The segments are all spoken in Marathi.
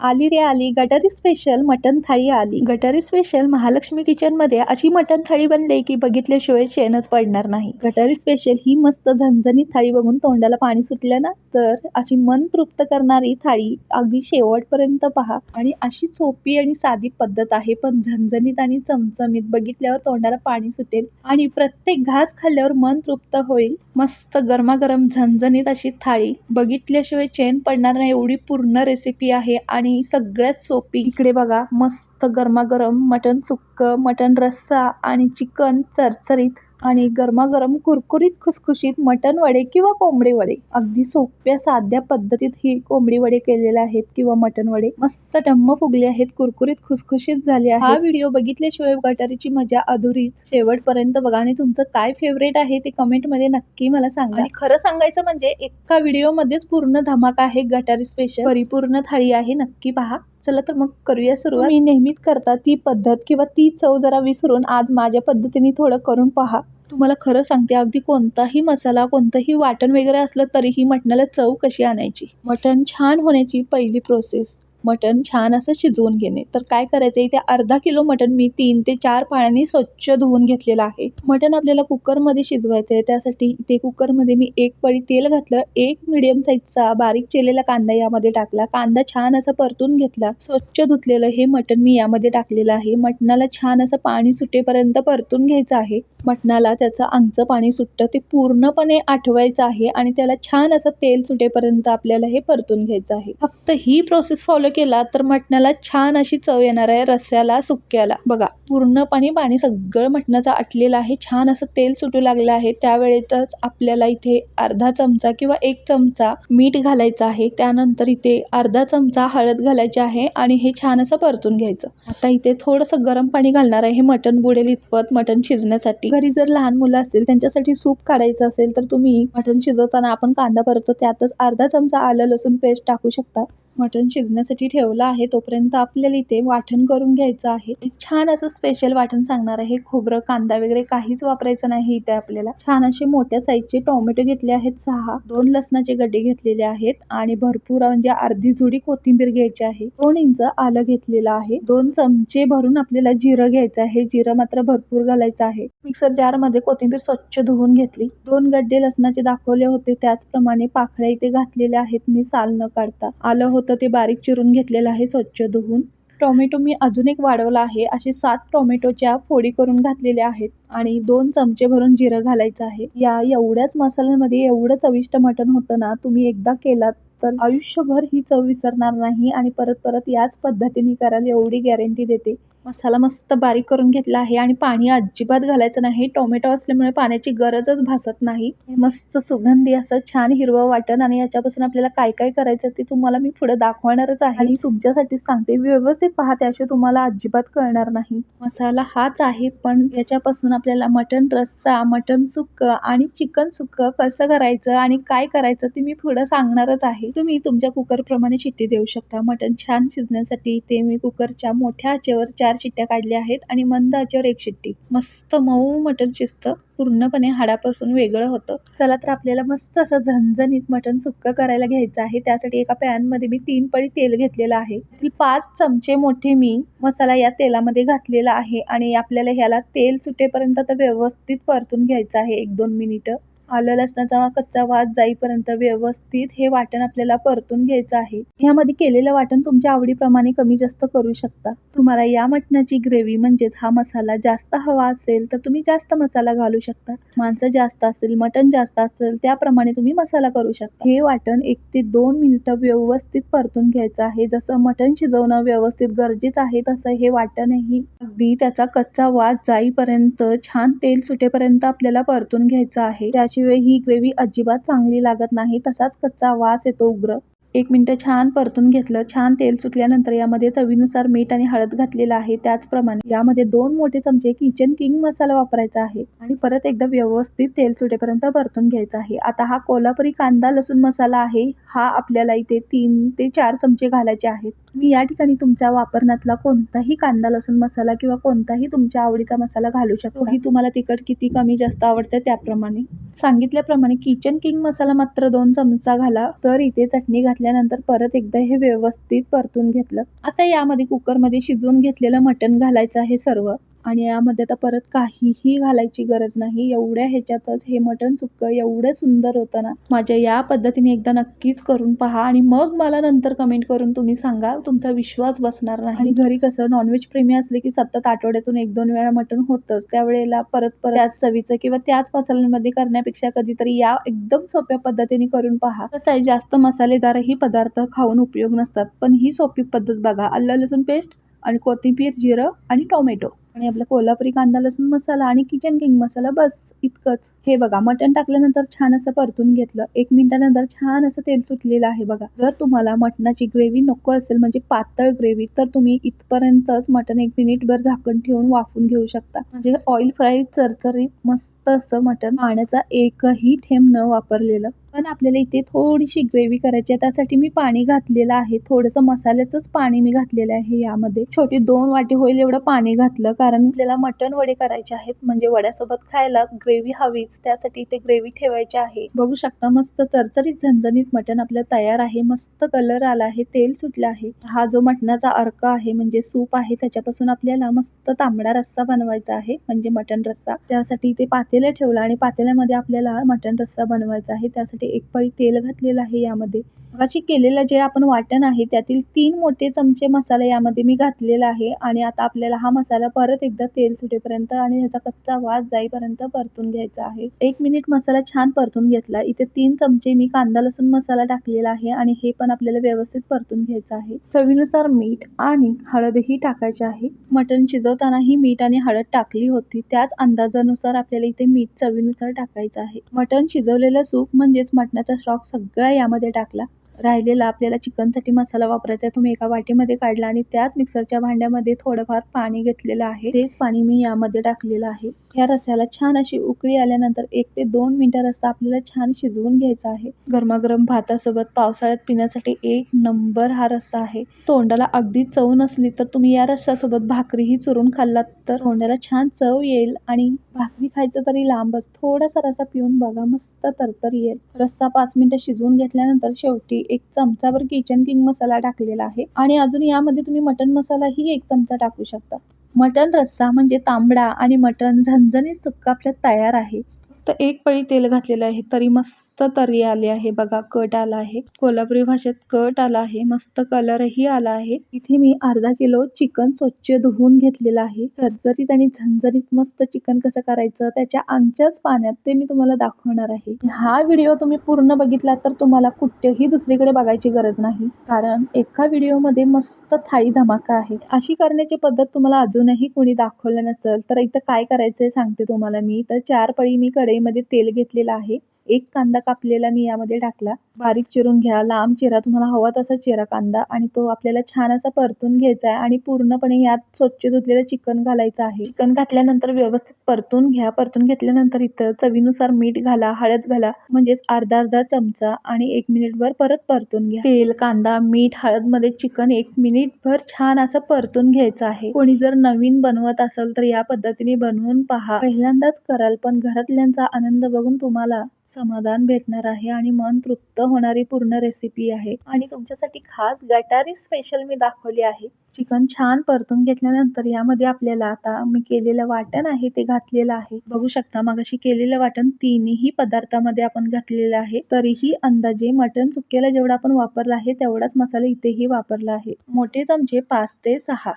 आली रे आली गटारी स्पेशल मटन थाळी आली. गटारी स्पेशल महालक्ष्मी किचनमध्ये अशी मटन थाळी बनली की बघितल्याशिवाय चेनच पडणार नाही. गटारी स्पेशल ही मस्त झणझणीत थाळी बघून तोंडाला पाणी सुटलं ना तर अशी मन तृप्त करणारी थाळी अगदी शेवटपर्यंत पहा. आणि अशी सोपी आणि साधी पद्धत आहे पण झणझणीत आणि चमचमीत बघितल्यावर तोंडाला पाणी सुटेल आणि प्रत्येक घास खाल्ल्यावर मन तृप्त होईल. मस्त गरमागरम झणझणीत अशी थाळी बघितल्याशिवाय चेन पडणार नाही एवढी पूर्ण रेसिपी आहे आणि आणि सगळ्यात सोपी इकडे बघा मस्त गरमागरम मटन सुक्क मटन रस्सा आणि चिकन चरचरीत आणि गरमागरम कुरकुरीत खुसखुशीत मटन वडे किंवा कोंबडे वडे. अगदी सोप्या साध्या पद्धतीत ही कोंबडी वडे केलेले आहेत किंवा मटन वडे. मस्त टम्म फुगले आहेत कुरकुरीत खुसखुशीत झाले आहेत. हा व्हिडिओ बघितल्याशिवाय गटारीची मजा अधुरीच. शेवटपर्यंत बघा आणि तुमचं काय फेवरेट आहे ते कमेंटमध्ये नक्की मला सांगा. आणि खरं सांगायचं म्हणजे एका व्हिडिओ मध्येच पूर्ण धमाका आहे गटारी स्पेशल परिपूर्ण थाळी आहे नक्की पहा. चला तर मग करूया सुरुवात. मी नेहमीच करता ती पद्धत किंवा ती चव जरा विसरून आज माझ्या पद्धतीने थोडं करून पहा. तुम्हाला खरं सांगते अगदी कोणताही मसाला कोणतंही वाटण वगैरे असलं तरीही मटणाला चव कशी आणायची? मटण छान होण्याची पहिली प्रोसेस मटण छान असं शिजवून घेणे. तर काय करायचं इथे अर्धा किलो मटण मी तीन ते चार पाण्याने स्वच्छ धुवून घेतलेलं आहे. मटण आपल्याला कुकरमध्ये शिजवायचं आहे त्यासाठी ते कुकरमध्ये मी एक पळी तेल घातलं एक मिडियम साईजचा बारीक चिरलेला कांदा यामध्ये टाकला. कांदा छान असा परतून घेतला. स्वच्छ धुतलेलं हे मटण मी यामध्ये टाकलेलं आहे. मटणाला छान असं पाणी सुटेपर्यंत परतून घ्यायचं आहे. मटणाला त्याचं आंगचं पाणी सुटतं ते पूर्णपणे आठवायचं आहे आणि त्याला छान असं तेल सुटेपर्यंत आपल्याला हे परतून घ्यायचं आहे. फक्त ही प्रोसेस फॉलो केला तर मटणाला छान अशी चव येणार आहे रस्स्याला सुक्याला. बघा पूर्णपणे पाणी सगळं मटणाचं आटलेलं आहे. छान असं तेल सुटू लागलं आहे. त्यावेळेतच आपल्याला इथे अर्धा चमचा किंवा एक चमचा मीठ घालायचं आहे. त्यानंतर इथे अर्धा चमचा हळद घालायची आहे आणि हे छान असं परतून घ्यायचं. आता इथे थोडंसं गरम पाणी घालणार आहे. हे मटण बुडेल इतपत मटण शिजण्यासाठी. घरी जर लहान मुलं असतील त्यांच्यासाठी सूप काढायचं असेल तर तुम्ही मटण शिजवताना आपण कांदा परतो त्यातच अर्धा चमचा आलं लसूण पेस्ट टाकू शकता. मटण शिजण्यासाठी ठेवलं आहे. तोपर्यंत आपल्याला इथे वाटण करून घ्यायचं आहे. एक छान असं स्पेशल वाटण सांगणार आहे. खोबरं कांदा वगैरे काहीच वापरायचं नाही इथे आपल्याला. छान असे मोठ्या साईजचे टोमॅटो घेतले आहेत. सहा दोन लसणाचे गड्डे घेतलेले आहेत आणि भरपूर म्हणजे अर्धी जुडी कोथिंबीर घ्यायची आहे. दोन इंच आलं घेतलेलं आहे. दोन चमचे भरून आपल्याला जिरं घ्यायचं आहे. जिरं मात्र भरपूर घालायचं आहे. मिक्सर जारमध्ये कोथिंबीर स्वच्छ धुवून घेतली. दोन गड्डे लसणाचे दाखवले होते. त्याचप्रमाणे पाखळ्या इथे घातलेल्या आहेत. मी साल न काढता. आलं होतं ते बारीक चिरून घेतलेलं आहे स्वच्छ धुवून. टोमॅटो मी अजून एक वाढवला आहे. असे सात टोमॅटोच्या फोडी करून घातलेल्या आहेत आणि दोन चमचे भरून जिरं घालायचं आहे. या एवढ्याच मसाल्यांमध्ये एवढं चविष्ट मटण होतं ना तुम्ही एकदा केलात तर आयुष्यभर ही चव विसरणार नाही आणि परत परत याच पद्धतीने कराल एवढी गॅरंटी देते. मसाला मस्त बारीक करून घेतला आहे आणि पाणी अजिबात घालायचं नाही. टोमॅटो असल्यामुळे पाण्याची गरजच भासत नाही. मस्त सुगंधी असं छान हिरवं वाटण आणि याच्यापासून आपल्याला काय काय करायचं ते तुम्हाला मी पुढे दाखवणारच आहे. आणि तुमच्यासाठीच सांगते व्यवस्थित पहा त्याशिवाय तुम्हाला अजिबात कळणार नाही. मसाला हाच आहे पण याच्यापासून आपल्याला मटन रस्सा मटन सुक्क आणि चिकन सुक्क कसं करायचं आणि काय करायचं ते मी पुढे सांगणारच आहे. तुम्ही तुमच्या कुकरप्रमाणे शिट्टी देऊ शकता. मटन छान शिजण्यासाठी ते मी कुकरच्या मोठ्या आचेवर चार शिट्ट्या काढल्या आहेत आणि मंद आचेवर एक शिट्टी. मस्त मऊ मटण शिजतं पूर्णपणे हाडापासून वेगळं होतं. चला तर आपल्याला मस्त असं झणझणीत मटण सुक्क करायला घ्यायचं आहे. त्यासाठी एका पॅनमध्ये मी तीन पळी तेल घेतलेलं आहे. ती पाच चमचे मोठे मी मसाला या तेलामध्ये घातलेला आहे आणि आपल्याला ह्याला तेल सुटेपर्यंत तर व्यवस्थित परतून घ्यायचं आहे. एक दोन मिनिटं. आलं लसणाचा कच्चा वास जाईपर्यंत व्यवस्थित हे वाटण आपल्याला परतून घ्यायचं आहे. यामध्ये केलेलं वाटण तुमच्या आवडीप्रमाणे कमी जास्त करू शकता. तुम्हाला या मटणाची ग्रेव्ही म्हणजेच हा मसाला जास्त हवा असेल तर तुम्ही जास्त मसाला घालू शकता. माणसं जास्त असेल मटण जास्त असेल त्याप्रमाणे तुम्ही मसाला करू शकता. हे वाटण एक ते दोन मिनिटं व्यवस्थित परतून घ्यायचं आहे. जसं मटण शिजवणं व्यवस्थित गरजेचं आहे तसं हे वाटणही अगदी त्याचा कच्चा वास जाईपर्यंत छान तेल सुटेपर्यंत आपल्याला परतून घ्यायचं आहे. त्याशिवाय ही ग्रेव्ही अजिबात चांगली लागत नाही तसाच कच्चा वास येतो उग्र. एक मिनटं छान परतून घेतलं. छान तेल सुटल्यानंतर यामध्ये चवीनुसार मीठ आणि हळद घातलेलं आहे. त्याचप्रमाणे यामध्ये दोन मोठे चमचे किचन किंग मसाला वापरायचा आहे आणि परत एकदा व्यवस्थित तेल सुटेपर्यंत परतून घ्यायचा आहे. आता हा कोल्हापुरी कांदा लसूण मसाला आहे. हा आपल्याला इथे तीन ते चार चमचे घालायचे आहेत. मी या ठिकाणी तुमच्या वापरण्यातला कोणताही कांदा लसूण मसाला किंवा कोणताही तुमच्या आवडीचा मसाला घालू शकतो. ही तुम्हाला तिखट किती कमी जास्त आवडते त्याप्रमाणे. सांगितल्याप्रमाणे किचन किंग मसाला मात्र दोन चमचा घाला तर इथे चटणी घातल्यानंतर परत एकदा हे व्यवस्थित परतून घेतलं. आता यामध्ये कुकरमध्ये शिजवून घेतलेलं मटण घालायचं आहे सर्व. आणि यामध्ये आता परत काहीही घालायची गरज नाही. एवढ्या ह्याच्यातच हे मटण सुक्क एवढं सुंदर होतं ना. माझ्या या पद्धतीने एकदा नक्कीच करून पहा आणि मग मला नंतर कमेंट करून तुम्ही सांगा तुमचा विश्वास बसणार नाही. आणि घरी कसं नॉनव्हेज प्रेमी असले की सतत आठवड्यातून एक दोन वेळा मटण होतंच. त्यावेळेला परत परत त्याच चवीचं किंवा त्याच मसाल्यांमध्ये करण्यापेक्षा कधीतरी या एकदम सोप्या पद्धतीने करून पहा. कसं आहे जास्त मसालेदारही पदार्थ खाऊन उपयोग नसतात. पण ही सोपी पद्धत बघा. आलं लसूण पेस्ट आणि कोथिंबीर जिरं आणि टोमॅटो आणि आपला कोल्हापुरी कांदा लसूण मसाला आणि किचन किंग मसाला बस इतकंच. हे बघा मटण टाकल्यानंतर छान असं परतून घेतलं. एक मिनिटानंतर छान असं तेल सुटलेलं आहे बघा. जर तुम्हाला मटणाची ग्रेव्ही नको असेल म्हणजे पातळ ग्रेव्ही तर तुम्ही इथपर्यंतच मटण एक मिनिटभर झाकण ठेवून वाफून घेऊ शकता. म्हणजे ऑइल फ्राय चरचरीत मस्त असं मटण पाण्याचा एकही थेंब न वापरलेलं. पण आपल्याला इथे थोडीशी ग्रेव्ही करायची आहे त्यासाठी मी पाणी घातलेलं आहे. थोडंसं मसाल्याचंच पाणी मी घातलेलं आहे यामध्ये. छोटी दोन वाटी होईल एवढं पाणी घातलं कारण आपल्याला मटण वडे करायचे आहेत. म्हणजे वड्यासोबत खायला ग्रेव्ही हवीच. त्यासाठी इथे ग्रेव्ही ठेवायची आहे. बघू शकता मस्त चरचरीत झणझणीत मटण आपलं तयार आहे. मस्त कलर आला आहे. तेल सुटलं आहे. हा जो मटणाचा अर्क आहे म्हणजे सूप आहे त्याच्यापासून आपल्याला मस्त तांबडा रस्सा बनवायचा आहे. म्हणजे मटण रस्सा. त्यासाठी इथे पातेलं ठेवलं आणि पातेल्यामध्ये आपल्याला मटण रस्सा बनवायचा आहे. त्यासाठी एक पळी तेल घातलेलं आहे यामध्ये. मगाशी केलेलं जे आपण वाटण आहे त्यातील तीन मोठे चमचे मसाला यामध्ये मी घातलेला आहे. आणि आता आपल्याला हा मसाला परत एकदा तेल सुटेपर्यंत आणि ह्याचा कच्चा वास जाईपर्यंत परतून घ्यायचा आहे. एक मिनिट मसाला छान परतून घेतला. इथे तीन चमचे मी कांदा लसूण मसाला टाकलेला आहे आणि हे पण आपल्याला व्यवस्थित परतून घ्यायचं आहे. चवीनुसार मीठ आणि हळदही टाकायचे आहे. मटण शिजवतानाही मीठ आणि हळद टाकली होती. त्याच अंदाजानुसार आपल्याला इथे मीठ चवीनुसार टाकायचं आहे. मटण शिजवलेलं सूप म्हणजेच मटणाचा स्टॉक सगळा यामध्ये टाकला. राहिलेला आपल्याला चिकनसाठी मसाला वापरायचा आहे तुम्ही एका वाटीमध्ये काढला आणि त्याच मिक्सरच्या भांड्यामध्ये थोडंफार पाणी घेतलेलं आहे. तेच पाणी मी यामध्ये टाकलेलं आहे. या रस्स्याला छान अशी उकळी आल्यानंतर एक ते दोन मिनिटं रस्सा आपल्याला छान शिजवून घ्यायचा आहे. गरमागरम भातासोबत पावसाळ्यात पिण्यासाठी एक नंबर हा रस्सा आहे. तोंडाला अगदी चव नसली तर तुम्ही या रस्स्यासोबत भाकरीही चुरून खाल्लात तर तोंडाला छान चव येईल आणि भाकरी खायचं तरी लांबच. थोडासा रस्सा पिऊन बघा मस्त तरतर येईल. रस्सा पाच मिनिटं शिजवून घेतल्यानंतर शेवटी एक चमचाभर किचन किंग मसाला टाकलेला आहे. आणि अजून यामध्ये तुम्ही मटन मसालाही एक चमचा टाकू शकता. मटन रस्सा म्हणजे तांबडा आणि मटन झणझणीत सुक्का आपल्यात तयार आहे. तर एक पळी तेल घातलेलं आहे तरी मस्त तरी आली आहे बघा कट आला आहे. कोल्हापुरी भाषेत कट आला आहे मस्त कलरही आला आहे. इथे मी अर्धा किलो चिकन स्वच्छ धुवून घेतलेलं आहे. चरचरीत आणि झणझणीत मस्त चिकन कसं करायचं त्याच्या आमच्याच पाण्यात ते मी तुम्हाला दाखवणार आहे. हा व्हिडिओ तुम्ही पूर्ण बघितला तर तुम्हाला कुठेही दुसरीकडे बघायची गरज नाही. कारण एका व्हिडिओमध्ये मस्त थाळी धमाका आहे. अशी करण्याची पद्धत तुम्हाला अजूनही कोणी दाखवलं नसेल तर इथं काय करायचंय सांगते तुम्हाला मी. तर चार पळी मी कडे कढईमध्ये तेल घेतलेलं आहे. एक कांदा कापलेला मी यामध्ये टाकला. बारीक चिरून घ्या. लांब चिरा. तुम्हाला हवा तसा चिरा कांदा आणि तो आपल्याला छान असा परतून घ्यायचा आहे आणि पूर्णपणे यात स्वच्छ धुतलेलं चिकन घालायचं आहे. चिकन घातल्यानंतर व्यवस्थित परतून घ्या. परतून घेतल्यानंतर इथं चवीनुसार मीठ घाला हळद घाला म्हणजेच अर्धा अर्धा चमचा आणि एक मिनिटभर परत परतून घ्या. तेल कांदा मीठ हळदमध्ये चिकन एक मिनिटभर छान असं परतून घ्यायचं आहे. कोणी जर नवीन बनवत असेल तर या पद्धतीने बनवून पहा. पहिल्यांदाच कराल पण घरातल्यांचा आनंद बघून तुम्हाला समाधान भेटणार आहे आणि मन तृप्त होणारी पूर्ण रेसिपी आहे. आणि तुमच्यासाठी खास गटारी स्पेशल मी दाखवली आहे. चिकन छान परतून घेतल्यानंतर यामध्ये आपल्याला आता मी केलेलं वाटण आहे ते घातलेलं आहे. बघू शकता मगाशी केलेलं वाटण तिन्ही पदार्थामध्ये आपण घातलेलं आहे. तरीही अंदाजे मटण सुक्याला जेवढा आपण वापरला आहे तेवढाच मसाला इथेही वापरला आहे. मोठे चमचे पाच ते सहा.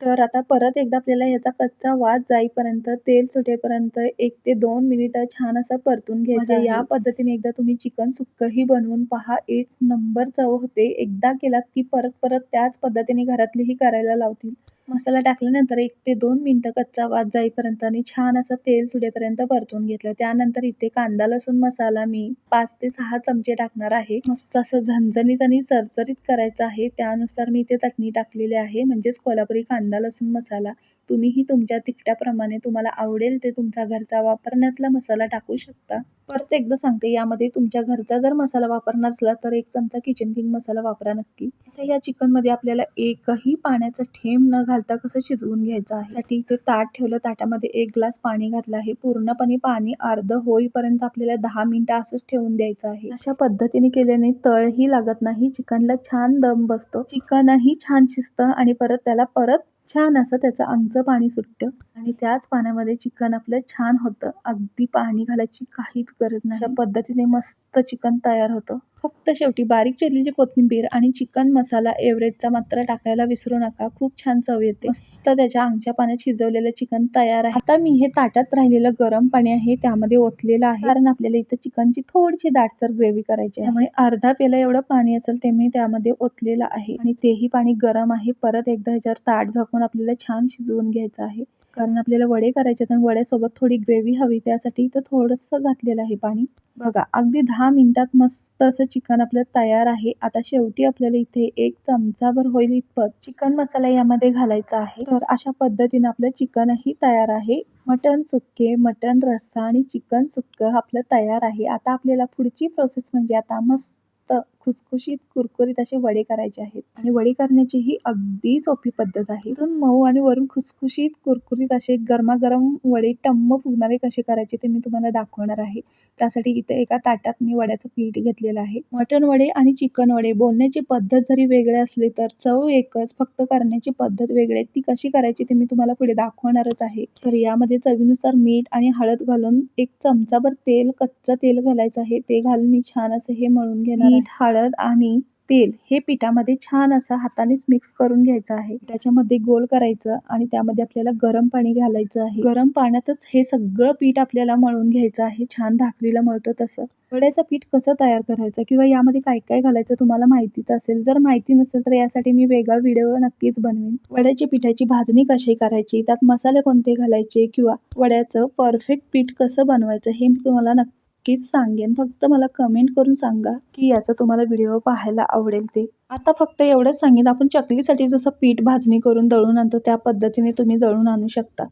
तर आता परत एकदा आपल्याला ह्याचा कच्चा वास जाईपर्यंत तेल सुटेपर्यंत एक ते दोन मिनिटं छान असं परतून घ्यायचं. या पद्धतीने एकदा तुम्ही चिकन सुक्कही बनवून पहा. एक नंबर चव होते. एकदा केलात की परत परत त्याच पद्धतीने घरातलीही करायला लावतील. मसाला टाकल्यानंतर एक ते दोन मिनटं कच्चा वाद जाईपर्यंत आणि छान असं तेल सुडेपर्यंत परतून घेतलं. त्यानंतर इथे कांदा लसूण मसाला मी पाच ते सहा चमचे टाकणार आहे. मस्त असं झणझणीत आणि चरचरीत करायचं आहे. त्यानुसार मी इथे चटणी टाकलेली आहे म्हणजेच कोल्हापुरी कांदा लसूण मसाला. तुम्हीही तुमच्या तिखटाप्रमाणे तुम्हाला आवडेल ते तुमचा घरचा वापरण्यातला मसाला टाकू शकता. परत एकदा सांगते यामध्ये तुमच्या घरचा जर मसाला वापरणार असला तर एक चमचा किचन किंग मसाला वापरा नक्की. आता या चिकनमध्ये आपल्याला एकही पाण्याचा थेंब न घालता कसं शिजवून घ्यायचं आहे? साठी इथे ताट ठेवलं. ताटामध्ये एक ग्लास पाणी घातलं आहे. पूर्णपणे पाणी अर्ध होईपर्यंत आपल्याला दहा मिनिटं असंच ठेवून द्यायचं आहे. अशा पद्धतीने केल्याने तळही लागत नाही. चिकनला छान दम बसतो. चिकनही छान शिजतं आणि परत त्याला परत छान असं त्याचं अंगचं पाणी सुटतं. आणि त्याच पाण्यामध्ये चिकन आपलं छान होतं. अगदी पाणी घालायची काहीच गरज नाही. अशा पद्धतीने मस्त चिकन तयार होतं. फक्त शेवटी बारीक चिरलेली कोथिंबीर आणि चिकन मसाला एव्हरेजचा मात्र टाकायला विसरू नका. खूप छान चव येते. मस्त त्याच्या अंगच्या पाण्यात शिजवलेलं चिकन तयार आहे. आता मी हे ताटात राहिलेलं गरम पाणी आहे त्यामध्ये ओतलेलं आहे. कारण आपल्याला इथं चिकनची थोडीशी दाटसर ग्रेव्ही करायची आहे. त्यामुळे अर्धा पेला एवढं पाणी असेल ते मी त्यामध्ये ओतलेलं आहे. आणि तेही पाणी गरम आहे. परत एकदा ह्याच्यावर ताट झाकून आपल्याला छान शिजवून घ्यायचं आहे. कारण आपल्याला वडे करायचे आहेत आणि वड्यासोबत थोडी ग्रेव्ही हवी त्यासाठी इथं थोडंसं घातलेलं आहे पाणी. बघा अगदी दहा मिनिटात मस्त असं चिकन आपलं तयार आहे. आता शेवटी आपल्याला इथे एक चमचाभर होईल इतपत. चिकन मसाला यामध्ये घालायचा आहे. तर अशा पद्धतीने आपलं चिकनही तयार आहे. मटन सुक्के मटन रस्सा आणि चिकन सुक्क आपलं तयार आहे. आता आपल्याला पुढची प्रोसेस म्हणजे आता मस्त खुसखुशीत कुरकुरीत असे वडे करायचे आहेत. आणि वडे करण्याची ही अगदी सोपी पद्धत आहे. इथून मऊ आणि वरून खुसखुशीत कुरकुरीत असे गरमागरम वडे टम्म फुगणारे कसे करायचे ते मी तुम्हाला दाखवणार आहे. त्यासाठी इथे एका ताटात मी वड्याचं पीठ घेतलेलं आहे. मटण वडे आणि चिकन वडे बोलण्याची पद्धत जरी वेगळे असली तर चव एकच फक्त करण्याची पद्धत वेगळी ती कशी करायची ते मी तुम्हाला पुढे दाखवणारच आहे. तर यामध्ये चवीनुसार मीठ आणि हळद घालून एक चमचाभर तेल कच्चं तेल घालायचं आहे. ते घालून मी छान असं हे मळून घेणार मीठ हळद हळद आणि तेल हे पिठामध्ये छान असं हातानेच मिक्स करून घ्यायचं आहे. त्याच्यामध्ये गोल करायचं आणि त्यामध्ये आपल्याला गरम पाणी घालायचं आहे. गरम पाण्यातच हे सगळं पीठ आपल्याला मळून घ्यायचं आहे. छान भाकरीला मळतो तसं. वड्याचं पीठ कसं तयार करायचं किंवा यामध्ये काय काय घालायचं तुम्हाला माहितीच असेल. जर माहिती नसेल तर यासाठी मी वेगळा व्हिडिओ नक्कीच बनवेन. वड्याची पिठाची भाजणी कशी करायची? त्यात मसाले कोणते घालायचे? किंवा वड्याचं परफेक्ट पीठ कसं बनवायचं हे मी तुम्हाला नक्की नक्कीच सांगेन. फक्त मला कमेंट करून सांगा की याचा तुम्हाला व्हिडिओ पाहायला आवडेल ते. आता फक्त एवढंच सांगेन. आपण चकलीसाठी जसं पीठ भाजणी करून दळून आणतो त्या पद्धतीने तुम्ही दळून आणू शकता.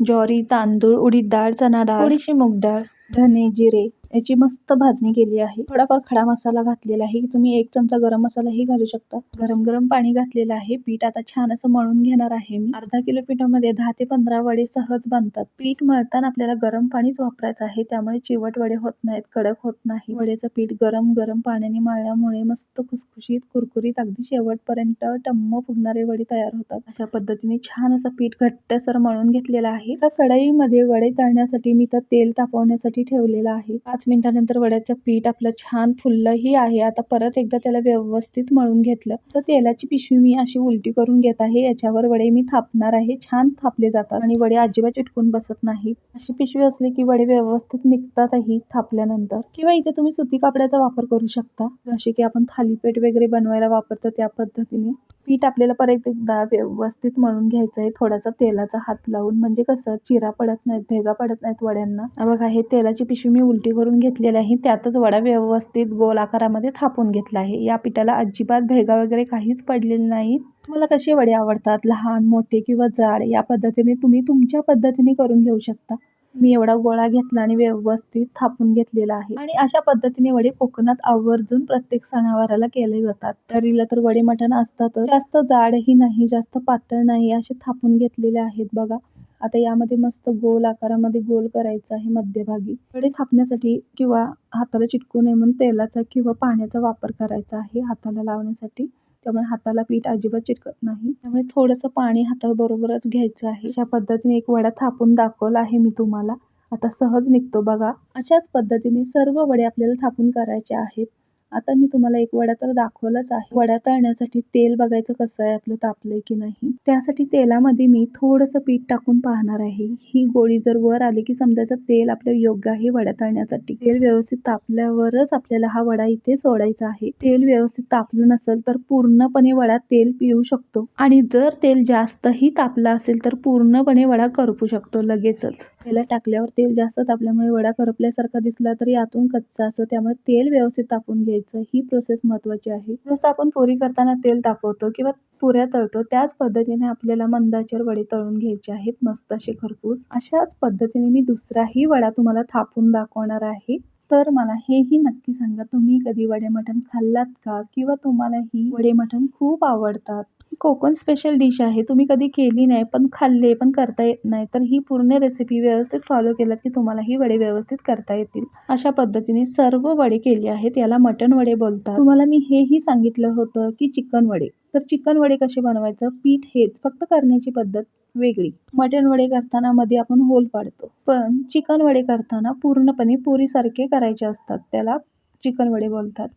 ज्वारी तांदूळ उडीद डाळ चणा डाळ थोडीशी मूग डाळ. धने जिरे. याची मस्त भाजणी केली आहे. थोडाफार खडा मसाला घातलेला आहे. तुम्ही एक चमचा गरम मसालाही घालू शकता. गरम गरम पाणी घातलेलं आहे. पीठ आता छान असं मळून घेणार आहे मी. अर्धा किलो पिठामध्ये दहा ते पंधरा वडे सहज बनतात. पीठ मळताना आपल्याला गरम पाणीच वापरायचं आहे. त्यामुळे चिवट वडे होत नाहीत कडक होत नाही. वडेचं पीठ गरम गरम पाण्याने मळल्यामुळे मस्त खुसखुशीत कुरकुरीत अगदी शेवटपर्यंत टम्म फुगणारे वडे तयार होतात. अशा पद्धतीने छान असं पीठ घट्टसर मळून घेतलेलं आहे. एका कढईमध्ये वडे तळण्यासाठी मी तर तेल तापवण्यासाठी ठेवलेलं आहे. पाच मिनिटानंतर वड्याचं पीठ आपलं छान फुललंही आहे. आता परत एकदा त्याला व्यवस्थित मळून घेतलं. तर तेलाची पिशवी मी अशी उलटी करून घेत आहे. याच्यावर वडे मी थापणार आहे. छान थापले जातात आणि वडे अजिबात चिटकून बसत नाही अशी पिशवी असली की वडे व्यवस्थित निघतातही थापल्यानंतर. किंवा इथे तुम्ही सुती कापड्याचा वापर करू शकता. जसे की आपण थालीपीठ वगैरे बनवायला वापरतो त्या पद्धतीने. पीठ आपल्याला परत एकदा व्यवस्थित मळून घ्यायचं आहे थोडासा तेलाचा हात लावून म्हणजे कसं चिरा पडत नाहीत भेगा पडत नाहीत वड्यांना. बघा हे तेलाची पिशवी मी उलटी करून घेतलेली आहे. त्यातच वडा व्यवस्थित गोल आकारामध्ये थापून घेतला आहे. या पिठाला अजिबात भेगा वगैरे काहीच पडलेले नाही. तुम्हाला कसे वडे आवडतात? लहान मोठे किंवा जाड? या पद्धतीने तुम्ही तुमच्या पद्धतीने करून घेऊ शकता. मी एवढा गोळा घेतला आणि व्यवस्थित थापून घेतलेला आहे. आणि अशा पद्धतीने वडे कोकणात आवर्जून प्रत्येक सणावाराला केले जातात. तरीला तर वडे मटण असतातच. जास्त जाडही नाही जास्त पातळ नाही असे थापून घेतलेले आहेत बघा. आता यामध्ये मस्त गोल आकारामध्ये गोल करायचं आहे मध्यभागी. वडे थापण्यासाठी किंवा हाताला चिटकू नये म्हणून तेलाचा किंवा पाण्याचा वापर करायचा आहे हाताला लावण्यासाठी. त्यामुळे हाताला पीठ अजिबात चिटकत नाही. त्यामुळे थोडंसं पाणी हाताबरोबरच घ्यायचं आहे. अशा पद्धतीने एक वडा थापून दाखवला आहे मी तुम्हाला. आता सहज निघतो बघा. अशाच पद्धतीने सर्व वडे आपल्याला थापून करायचे आहेत. आता मी तुम्हाला एक वडा तर दाखवलाच आहे. वडा तळण्यासाठी तेल बघायचं कसं आहे आपलं तापलंय की नाही? त्यासाठी तेलामध्ये मी थोडंसं पीठ टाकून पाहणार आहे. ही गोळी जर वर आली की समजायचं तेल आपलं योग्य आहे वडा तळण्यासाठी. तेल व्यवस्थित तापल्यावरच आपल्याला हा वडा इथे सोडायचा आहे. तेल व्यवस्थित तापलं नसेल तर पूर्णपणे वडा तेल पिऊ शकतो. आणि जर तेल जास्तही तापलं असेल तर पूर्णपणे वडा करपू शकतो लगेचच. त्याला टाकल्यावर तेल जास्त तापल्यामुळे वडा करपल्यासारखा दिसला तरी आतून कच्चा असतो. त्यामुळे तेल व्यवस्थित तापून घ्यायचं. ही प्रोसेस महत्वाची आहे. जसं आपण पोरी करताना तेल तापवतो किंवा पुऱ्या तळतो त्याच पद्धतीने आपल्याला मंदाचेर वडे तळून घ्यायचे आहेत मस्त असे खरपूस. अशाच पद्धतीने मी दुसराही वडा तुम्हाला थापून दाखवणार आहे. तर मला हेही नक्की सांगा तुम्ही कधी वडे मटण खाल्लात का? किंवा तुम्हाला ही वडे मटण खूप आवडतात. ही कोकण स्पेशल डिश आहे. तुम्ही कधी केली नाही पण खाल्ले पण करता येत नाही तर ही पूर्ण रेसिपी व्यवस्थित फॉलो केलात की तुम्हाला ही वडे व्यवस्थित करता येतील. अशा पद्धतीने सर्व वडे केले आहेत. याला मटण वडे बोलतात. तुम्हाला मी हेही सांगितलं होतं की चिकन वडे. तर चिकन वडे कसे बनवायचं? पीठ हेच फक्त करण्याची पद्धत वेगळी. मटण वडे करताना मध्ये आपण होल पाडतो. पण चिकन वडे करताना पूर्णपणे पुरीसारखे करायचे असतात. त्याला चिकन वडे बोलतात.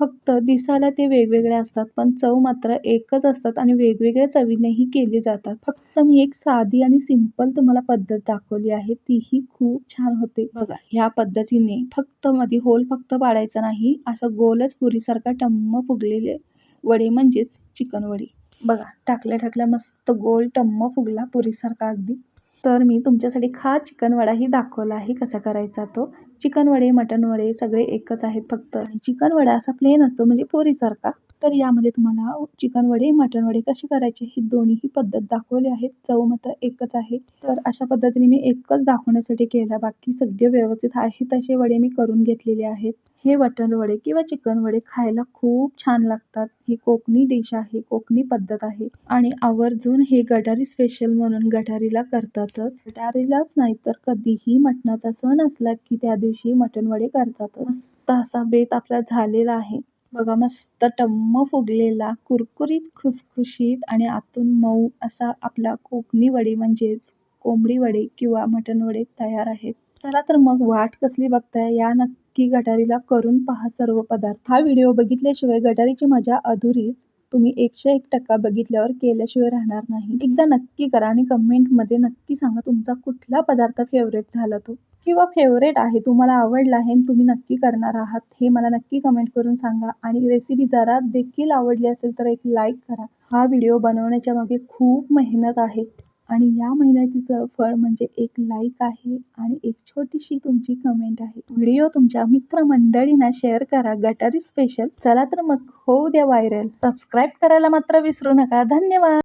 फक्त दिसायला ते वेगवेगळे असतात पण चव मात्र एकच असतात आणि वेगवेगळ्या चवीनेही केले जातात. फक्त मी एक साधी आणि सिंपल तुम्हाला पद्धत दाखवली आहे. तीही खूप छान होते. बघा ह्या पद्धतीने फक्त मध्ये होल फक्त पाडायचा नाही. असं गोलच पुरीसारखा टम्म फुगलेले वडे म्हणजेच चिकन वडे. बघा टाकल्या टाकल्या मस्त गोल टम्म फुगला पुरीसारखा अगदी. तर मी तुमच्यासाठी खा चिकन वडाही दाखवला आहे कसा करायचा तो. चिकन वडे मटन वडे सगळे एकच आहेत फक्त. आणि चिकन वडा असा प्लेन असतो म्हणजे पोरीसारखा. तर यामध्ये तुम्हाला चिकन वडे मटण वडे कसे करायचे ही दोन्हीही पद्धत दाखवली आहेत. चव मात्र एकच आहे. तर अशा पद्धतीने मी एकच दाखवण्यासाठी केला बाकी सगळे व्यवस्थित आहे तसे वडे मी करून घेतलेले आहेत. हे मटन वडे किंवा चिकन वडे खायला खूप छान लागतात. ही कोकणी डिश आहे कोकणी पद्धत आहे. आणि आवर्जून हे गटारी स्पेशल म्हणून गटारीला करतातच. गटारीलाच नाही तर कधीही मटणाचा सण असला की त्या दिवशी मटण वडे करतातच. तसा बेत आपला झालेला आहे. बघा मस्त टम्म फुगलेला कुरकुरीत खुसखुशीत आणि आतून मऊ असा आपला कोकणी वडे म्हणजेच कोंबडी वडे किंवा मटण वडे तयार आहेत. चला तर मग वाट कसली बघताय या नक्की गटारीला करून पहा सर्व पदार्थ. हा व्हिडिओ बघितल्याशिवाय गटारीची मजा अधुरीच. तुम्ही एकशे एक टक्का बघितल्यावर केल्याशिवाय राहणार नाही. एकदा नक्की करा आणि कमेंटमध्ये नक्की सांगा तुमचा कुठला पदार्थ फेवरेट झाला तो. किंवा फेवरेट आहे तुम्हाला आवडला आहे आणि तुम्ही नक्की करणार आहात हे मला नक्की कमेंट करून सांगा. आणि रेसिपी जरा देखील आवडली असेल तर एक लाईक करा. हा व्हिडिओ बनवण्याच्या मागे खूप मेहनत आहे आणि या मेहनतीचं फळ म्हणजे एक लाईक आहे आणि एक छोटीशी तुमची कमेंट आहे. व्हिडिओ तुमच्या मित्रमंडळींना शेअर करा. गटारी स्पेशल चला तर मग होऊ द्या व्हायरल सबस्क्राईब करायला मात्र विसरू नका. धन्यवाद!